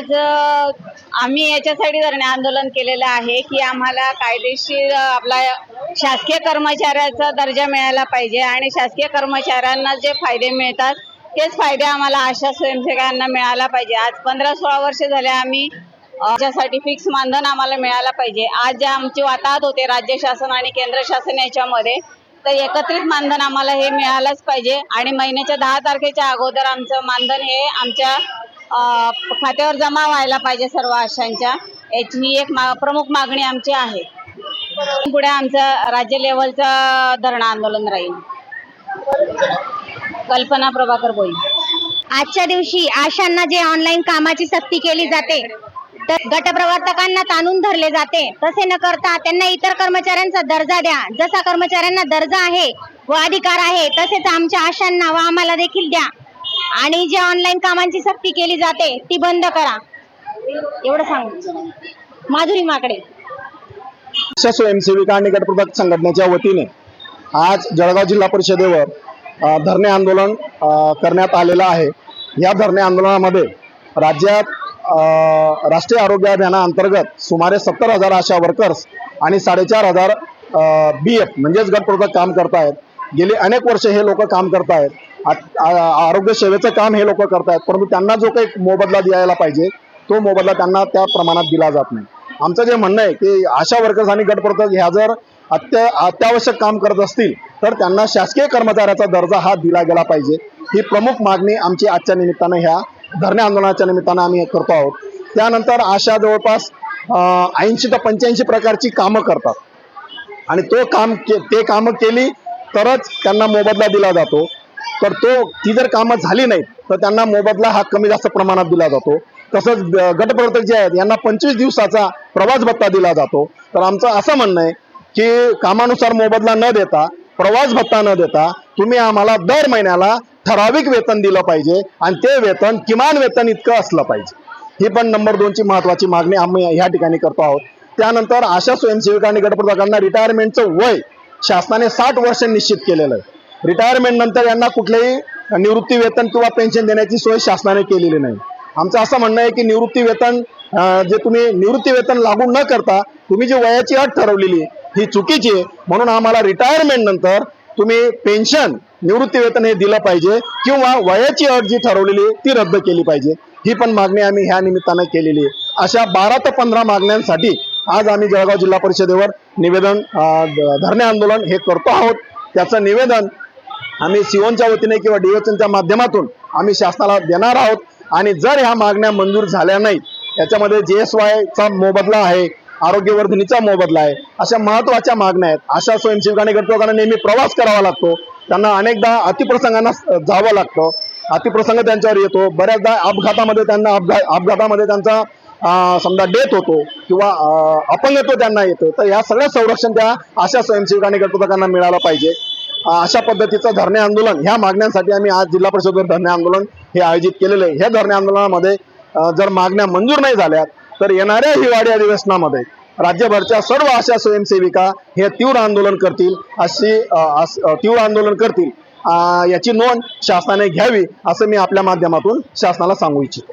आज आम्ही याच्यासाठी धरणे आंदोलन केलेलं आहे की आम्हाला कायदेशीर आपला शासकीय कर्मचाऱ्याचा दर्जा मिळायला पाहिजे आणि शासकीय कर्मचाऱ्यांना जे फायदे मिळतात तेच फायदे आम्हाला आशा स्वयंसेवकांना मिळायला पाहिजे. आज पंधरा सोळा वर्ष झाले आम्ही अ, त्याच्यासाठी फिक्स मानधन आम्हाला मिळायला पाहिजे. आज जे आमची वाताहत होते राज्य शासन आणि केंद्र शासन याच्यामध्ये तर एकत्रित मानधन आम्हाला हे मिळालंच पाहिजे. आणि महिन्याच्या दहा तारखेच्या अगोदर आमचं मानधन हे आमच्या खात्यावर जमा व्हायला पाहिजे सर्व आशांच्या याची ही एक मा- प्रमुख मागणी आमची आहे. पुढे आमचं राज्य लेवलचं धरणं आंदोलन राहील. कल्पना प्रभाकर बोल आजच्या दिवशी आशांना जे ऑनलाईन कामाची सक्ती केली जाते तर गटप्रवर्तकांना ताणून धरले जाते. तसे न करता त्यांना इतर कर्मचाऱ्यांचा दर्जा द्या. जसा कर्मचाऱ्यांना दर्जा आहे व अधिकार आहे तसेच आमच्या आशांना व आम्हाला देखील द्या. आणि जे ऑनलाईन कामांची सक्ती केली जाते ती बंद करा. एवढं सांगू. माधुरी माकडे. स्वयंसेविका आणि गटप्रवर्तक संघटनेच्या वतीने आज जळगाव जिल्हा परिषदेवर धरणे आंदोलन करण्यात आलेलं आहे. या धरणे आंदोलनामध्ये राज्यात राष्ट्रीय आरोग्य अभियानाअंतर्गत सुमारे सत्तर हजार आशा वर्कर्स आणि साडेचार हजार बी एफ म्हणजेच गटप्रवर्तक काम करतायत. गेली अनेक वर्ष हे लोक काम करतायत. आरोग्य सेवेचं काम हे लोक करतायत परंतु त्यांना जो काही मोबदला द्यायला पाहिजे तो मोबदला त्यांना त्या प्रमाणात दिला जात नाही. आमचं जे म्हणणं आहे की आशा वर्कर्स आणि गटप्रवर्तक ह्या जर अत्य अत्यावश्यक काम करत असतील तर त्यांना शासकीय कर्मचाऱ्याचा दर्जा हा दिला गेला पाहिजे. ही प्रमुख मागणी आमची आजच्या निमित्तानं ह्या धरणे आंदोलनाच्या निमित्तानं आम्ही करतो आहोत. त्यानंतर आशा जवळपास ऐंशी ते पंच्याऐंशी प्रकारची कामं करतात. आणि तो काम के- ते कामं केली तरच त्यांना मोबदला दिला जातो. तर तो ती जर कामं झाली नाहीत तर त्यांना मोबदला हा कमी जास्त प्रमाणात दिला जातो. तसंच गटप्रवर्तक जे आहेत यांना पंचवीस दिवसाचा प्रवास भत्ता दिला जातो. तर आमचं असं म्हणणं आहे की कामानुसार मोबदला न देता प्रवास भत्ता न देता तुम्ही आम्हाला दर महिन्याला ठराविक वेतन दिलं पाहिजे आणि ते वेतन किमान वेतन इतकं असलं पाहिजे. ही पण नंबर दोनची महत्वाची मागणी आम्ही ह्या ठिकाणी करतो आहोत. त्यानंतर अशा स्वयंसेविकांनी गटप्रवर्तकांना रिटायरमेंटचं वय शासनाने साठ वर्ष निश्चित केलेलं आहे. रिटायरमेंट नंतर यांना कुठलेही निवृत्ती वेतन किंवा पेन्शन देण्याची सोय शासनाने केलेली नाही. आमचं असं म्हणणं आहे की निवृत्ती वेतन जे तुम्ही निवृत्ती वेतन लागू न करता तुम्ही जी वयाची अट ठरवलेली ही चुकीची आहे. म्हणून आम्हाला रिटायरमेंट नंतर तुम्ही पेन्शन निवृत्ती वेतन हे दिलं पाहिजे किंवा वयाची अट जी ठरवलेली ती रद्द केली पाहिजे. ही पण मागणी आम्ही ह्या निमित्तानं केलेली आहे. अशा बारा ते पंधरा मागण्यांसाठी आज आम्ही जळगाव जिल्हा परिषदेवर निवेदन धरणे आंदोलन हे करतो आहोत. त्याचं निवेदन आम्ही सिओनच्या वतीने किंवा डिओचनच्या माध्यमातून आम्ही शासनाला देणार आहोत. आणि जर ह्या मागण्या मंजूर झाल्या नाहीत याच्यामध्ये जे एस वायचा मोबदला आहे आरोग्यवर्धनीचा मोबदला आहे अशा महत्त्वाच्या मागण्या आहेत. अशा स्वयंसेवकांनी गटप्रवर्तकांना नेहमी प्रवास करावा लागतो. त्यांना अनेकदा अतिप्रसंगांना जावं लागतं. अतिप्रसंग त्यांच्यावर येतो. बऱ्याचदा अपघातामध्ये त्यांना अपघा अपघातामध्ये त्यांचा समजा डेथ होतो किंवा अपंगत्व त्यांना येतं. तर या सगळ्या संरक्षण त्या अशा स्वयंसेवकांनी गटप्रवर्तकांना मिळालं पाहिजे. अशा पद्धतीचं धरणे आंदोलन ह्या मागण्यांसाठी आम्ही आज जिल्हा परिषदेवर धरणे आंदोलन हे आयोजित केलेलं आहे. ह्या धरणे आंदोलनामध्ये जर मागण्या मंजूर नाही झाल्या तर येणाऱ्या हिवाळी अधिवेशनामध्ये राज्यभरच्या सर्व अशा स्वयंसेविका हे तीव्र आंदोलन करतील अशी तीव्र आंदोलन करतील. याची नोंद शासनाने घ्यावी असं मी आपल्या माध्यमातून शासनाला सांगू इच्छितो.